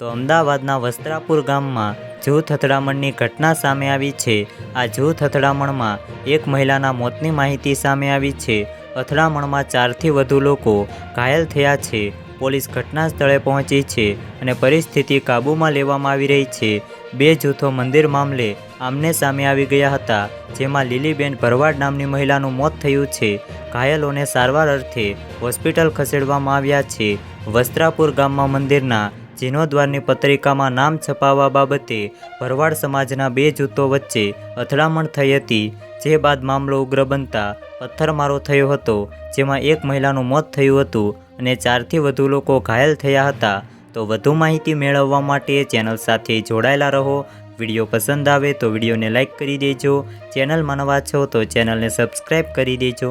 તો અમદાવાદના વસ્ત્રાપુર ગામમાં જૂથ અથડામણની ઘટના સામે આવી છે. આ જૂથ અથડામણમાં એક મહિલાના મોતની માહિતી સામે આવી છે. અથડામણમાં ચારથી વધુ લોકો ઘાયલ થયા છે. પોલીસ ઘટના સ્થળે પહોંચી છે અને પરિસ્થિતિ કાબૂમાં લેવામાં આવી રહી છે. બે જૂથો મંદિર મામલે આમને સામે આવી ગયા હતા, જેમાં લીલીબેન ભરવાડ નામની મહિલાનું મોત થયું છે. ઘાયલોને સારવાર અર્થે હોસ્પિટલ ખસેડવામાં આવ્યા છે. વસ્ત્રાપુર ગામમાં મંદિરના જીર્ણોદ્વારની પત્રિકામાં નામ છપાવવા બાબતે ભરવાડ સમાજના બે જૂથો વચ્ચે અથડામણ થઈ હતી, જે બાદ મામલો ઉગ્ર બનતા પથ્થરમારો થયો હતો, જેમાં એક મહિલાનું મોત થયું હતું અને ચારથી વધુ લોકો ઘાયલ થયા હતા. તો વધુ માહિતી મેળવવા માટે ચેનલ સાથે જોડાયેલા રહો. વીડિયો પસંદ આવે તો વિડીયોને લાઇક કરી દેજો. ચેનલમાં નવા છો તો ચેનલને સબસ્ક્રાઈબ કરી દેજો.